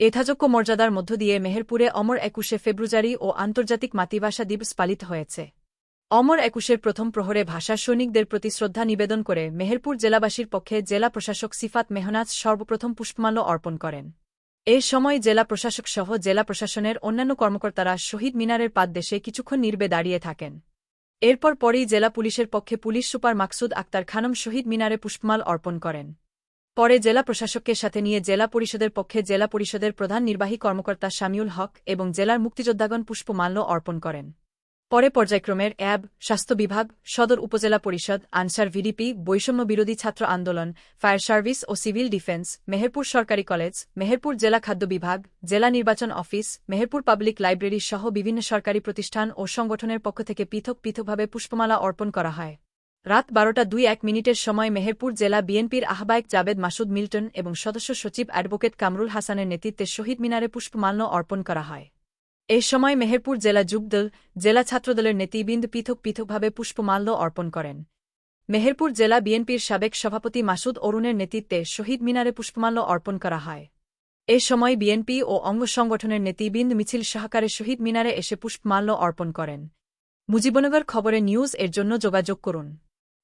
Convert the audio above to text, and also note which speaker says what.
Speaker 1: এথাযোগ্য মর্যাদার মধ্য দিয়ে মেহেরপুরে অমর একুশে ফেব্রুয়ারি ও আন্তর্জাতিক মাতৃভাষা দিবস পালিত হয়েছে। অমর একুশের প্রথম প্রহরে ভাষা সৈনিকদের প্রতি শ্রদ্ধা নিবেদন করে মেহেরপুর জেলাবাসীর পক্ষে জেলা প্রশাসক সিফাত মেহনাজ সর্বপ্রথম পুষ্পমাল্য অর্পণ করেন। এ সময় জেলা প্রশাসক সহ জেলা প্রশাসনের অন্যান্য কর্মকর্তারা শহীদ মিনারের পাদদেশে কিছুক্ষণ নির্বে দাঁড়িয়ে থাকেন। এরপর পরেই জেলা পুলিশের পক্ষে পুলিশ সুপার মাকসুদ আক্তার খানম শহীদ মিনারে পুষ্পমাল অর্পণ করেন। পরে জেলা প্রশাসককে সাথে নিয়ে জেলা পরিষদের পক্ষে জেলা পরিষদের প্রধান নির্বাহী কর্মকর্তা শামিউল হক এবং জেলার মুক্তিযোদ্ধাগণ পুষ্পমাল্য অর্পণ করেন। পরে পর্যায়ক্রমের অ্যাব, স্বাস্থ্য বিভাগ, সদর উপজেলা পরিষদ, আনসার ভিডিপি, বৈষম্য বিরোধী ছাত্র আন্দোলন, ফায়ার সার্ভিস ও সিভিল ডিফেন্স, মেহেরপুর সরকারি কলেজ, মেহেরপুর জেলা খাদ্য বিভাগ, জেলা নির্বাচন অফিস, মেহেরপুর পাবলিক লাইব্রেরি সহ বিভিন্ন সরকারি প্রতিষ্ঠান ও সংগঠনের পক্ষ থেকে পৃথক পৃথকভাবে পুষ্পমালা অর্পণ করা হয়। রাত বারোটা দুই এক মিনিটের সময় মেহেরপুর জেলা বিএনপির আহ্বায়ক জাবেদ মাসুদ মিল্টন এবং সদস্য সচিব অ্যাডভোকেট কামরুল হাসানের নেতৃত্বে শহীদ মিনারে পুষ্পমাল্য অর্পণ করা হয়। এ সময় মেহেরপুর জেলা যুবদল জেলা ছাত্রদলের নেতৃবৃন্দ পৃথক পৃথকভাবে পুষ্পমাল্য অর্পণ করেন। মেহেরপুর জেলা বিএনপির সাবেক সভাপতি মাসুদ অরুণের নেতৃত্বে শহীদ মিনারে পুষ্পমাল্য অর্পণ করা হয়। এ সময় বিএনপি ও অঙ্গ সংগঠনের নেতৃবৃন্দ মিছিল সহকারে শহীদ মিনারে এসে পুষ্পমাল্য অর্পণ করেন। মুজিবনগর খবরে নিউজ এর জন্য যোগাযোগ করুন।